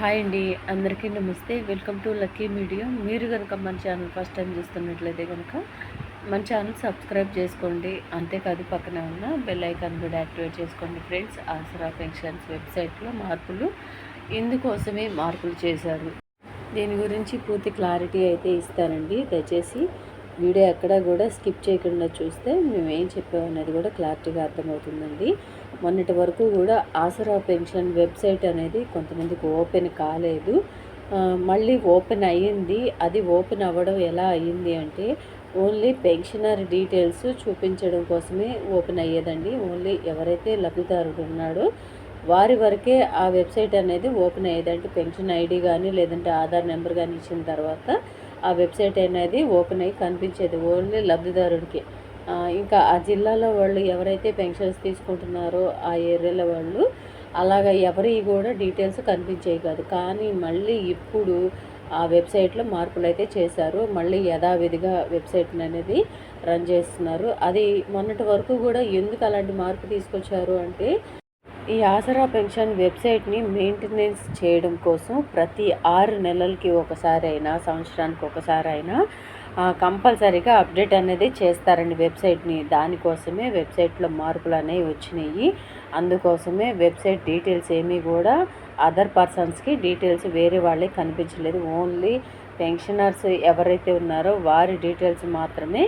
Hi అండి అందరికీ నమస్తే. Welcome to Lucky Media. మీరు కనుక మన ఛానల్ ఫస్ట్ టైం చూస్తున్నట్లయితే కనుక మన ఛానల్ సబ్స్క్రైబ్ చేసుకోండి. అంతేకాదు పక్కన ఉన్న బెల్ ఐకాన్ కూడా యాక్టివేట్ చేసుకోండి ఫ్రెండ్స్. ఆసరా పెన్షన్స్ వెబ్సైట్లో మార్పులు ఇందుకోసమే మార్పులు చేశారు. దీని గురించి పూర్తి క్లారిటీ అయితే ఇస్తానండి. దయచేసి వీడియో ఎక్కడా కూడా స్కిప్ చేయకుండా చూస్తే మేము ఏం చెప్పామనేది కూడా క్లారిటీగా అర్థమవుతుందండి. మొన్నటి వరకు కూడా ఆసరా పెన్షన్ వెబ్సైట్ అనేది కొంతమందికి ఓపెన్ కాలేదు. మళ్ళీ ఓపెన్ అయ్యింది. అది ఓపెన్ అవ్వడం ఎలా అయ్యింది అంటే ఓన్లీ పెన్షనర్ డీటెయిల్స్ చూపించడం కోసమే ఓపెన్ అయ్యేదండి. ఓన్లీ ఎవరైతే లబ్ధిదారుడు ఉన్నాడో వారి వరకే ఆ వెబ్సైట్ అనేది ఓపెన్ అయ్యేదంటే పెన్షన్ ఐడి కానీ లేదంటే ఆధార్ నెంబర్ కానీ ఇచ్చిన తర్వాత ఆ వెబ్సైట్ అనేది ఓపెన్ అయ్యి కనిపించేది. ఓన్లీ లబ్ధిదారుడికి. ఇంకా ఆ జిల్లాలో వాళ్ళు ఎవరైతే పెన్షన్స్ తీసుకుంటున్నారో ఆ ఏరియాలో వాళ్ళు అలాగ ఎవరి కూడా డీటెయిల్స్ కనిపించేవి కాదు. కానీ మళ్ళీ ఇప్పుడు ఆ వెబ్సైట్లో మార్పులు అయితే చేశారు. మళ్ళీ యథావిధిగా వెబ్సైట్ అనేది రన్ చేస్తున్నారు. అది మొన్నటి వరకు కూడా ఎందుకు అలాంటి మార్పు తీసుకొచ్చారు అంటే ఈ ఆసరా పెన్షన్ వెబ్సైట్ని మెయింటెనెన్స్ చేయడం కోసం ప్రతి ఆరు నెలలకి ఒకసారి అయినా సంవత్సరానికి ఒకసారి అయినా కంపల్సరీగా అప్డేట్ అనేది చేస్తారండి వెబ్సైట్ని. దానికోసమే వెబ్సైట్లో మార్పులు అనేవి వచ్చినాయి. అందుకోసమే వెబ్సైట్ డీటెయిల్స్ ఏమీ కూడా అదర్ పర్సన్స్కి డీటెయిల్స్ వేరే వాళ్ళకి కనిపించలేదు. ఓన్లీ పెన్షనర్స్ ఎవరైతే ఉన్నారో వారి డీటెయిల్స్ మాత్రమే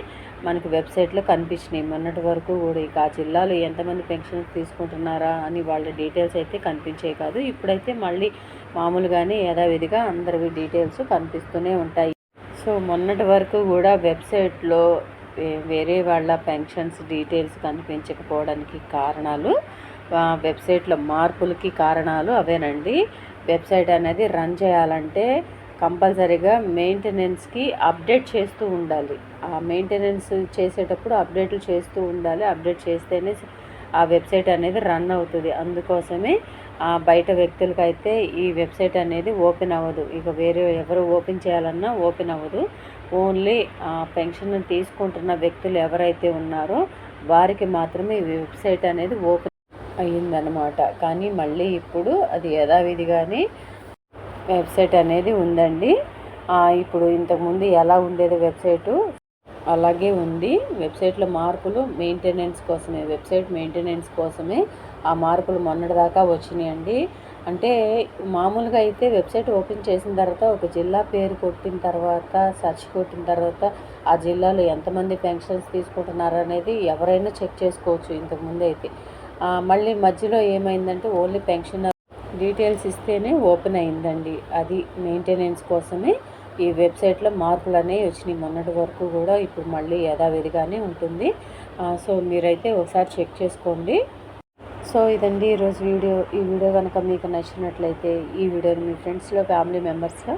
మనకి వెబ్సైట్లో కనిపించినాయి. మొన్నటి వరకు కూడా ఇక ఆ జిల్లాలో ఎంతమంది పెన్షన్స్ తీసుకుంటున్నారా అని వాళ్ళ డీటెయిల్స్ అయితే కనిపించేవి కాదు. ఇప్పుడైతే మళ్ళీ మామూలుగానే యథావిధిగా అందరివి డీటెయిల్స్ కనిపిస్తూనే ఉంటాయి. సో మొన్నటి వరకు కూడా వెబ్సైట్లో వేరే వాళ్ళ పెన్షన్స్ డీటెయిల్స్ కనిపించకపోవడానికి కారణాలు వెబ్సైట్లో మార్పులకి కారణాలు అవేనండి. వెబ్సైట్ అనేది రన్ చేయాలంటే కంపల్సరీగా మెయింటెనెన్స్కి అప్డేట్ చేస్తూ ఉండాలి. ఆ మెయింటెనెన్స్ చేసేటప్పుడు అప్డేట్లు చేస్తూ ఉండాలి. అప్డేట్ చేస్తేనే ఆ వెబ్సైట్ అనేది రన్ అవుతుంది. అందుకోసమే బయట వ్యక్తులకైతే ఈ వెబ్సైట్ అనేది ఓపెన్ అవ్వదు. ఇక వేరే ఎవరు ఓపెన్ చేయాలన్నా ఓపెన్ అవ్వదు. ఓన్లీ పెన్షన్ తీసుకుంటున్న వ్యక్తులు ఎవరైతే ఉన్నారో వారికి మాత్రమే ఈ వెబ్సైట్ అనేది ఓపెన్ అయ్యిందనమాట కానీ మళ్ళీ ఇప్పుడు అది యథావిధిగానే వెబ్సైట్ అనేది ఉందండి. ఇప్పుడు ఇంతకుముందు ఎలా ఉండేది వెబ్సైటు? అలాగే ఉంది. వెబ్సైట్లో మార్పులు మెయింటెనెన్స్ కోసమే వెబ్సైట్ మెయింటెనెన్స్ కోసమే ఆ మార్పులు మొన్నటిదాకా వచ్చినాయండి. అంటే మామూలుగా అయితే వెబ్సైట్ ఓపెన్ చేసిన తర్వాత ఒక జిల్లా పేరు కొట్టిన తర్వాత సెర్చ్ కొట్టిన తర్వాత ఆ జిల్లాలో ఎంతమంది పెన్షన్స్ తీసుకుంటున్నారు అనేది ఎవరైనా చెక్ చేసుకోవచ్చు ఇంతకుముందు అయితే. మళ్ళీ మధ్యలో ఏమైందంటే ఓన్లీ పెన్షన్ డీటెయిల్స్ ఇస్తేనే ఓపెన్ అయిందండి. అది మెయింటెనెన్స్ కోసమే ఈ వెబ్సైట్లో మార్పులు అనేవి వచ్చినాయి. మొన్నటి వరకు కూడా ఇప్పుడు మళ్ళీ యథావిధిగానే ఉంటుంది. సో మీరైతే ఒకసారి చెక్ చేసుకోండి. సో ఇదండి ఈరోజు వీడియో. ఈ వీడియో కనుక మీకు నచ్చినట్లయితే ఈ వీడియోని మీ ఫ్రెండ్స్లో ఫ్యామిలీ మెంబర్స్లో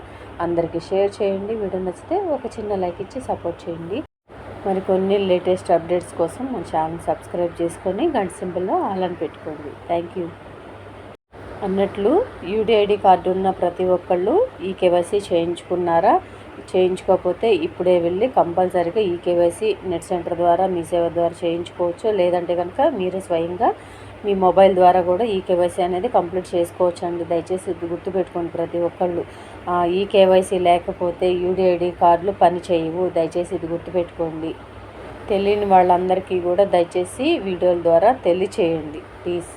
అందరికీ షేర్ చేయండి. వీడియో నచ్చితే ఒక చిన్న లైక్ ఇచ్చి సపోర్ట్ చేయండి. మరి కొన్ని లేటెస్ట్ అప్డేట్స్ కోసం మన ఛానల్ సబ్స్క్రైబ్ చేసుకొని గంట సింపుల్లో ఆలని పెట్టుకోండి. థ్యాంక్ యూ అన్నట్లు యూడిఐడి కార్డు ఉన్న ప్రతి ఒక్కళ్ళు ఈ కేవైసీ చేయించుకున్నారా? చేయించుకోకపోతే ఇప్పుడే వెళ్ళి కంపల్సరీగా ఈ కేవైసీ నెట్ సెంటర్ ద్వారా మీ సేవ ద్వారా చేయించుకోవచ్చు. లేదంటే కనుక మీరే స్వయంగా మీ మొబైల్ ద్వారా కూడా ఈ కేవైసీ అనేది కంప్లీట్ చేసుకోవచ్చు అండి దయచేసి గుర్తుపెట్టుకోండి ప్రతి ఒక్కళ్ళు. ఈ కేవైసీ లేకపోతే యూడిఐడి కార్డులు పని చేయవు. దయచేసి ఇది గుర్తుపెట్టుకోండి. తెలియని వాళ్ళందరికీ కూడా దయచేసి వీడియోల ద్వారా తెలియచేయండి. ప్లీజ్.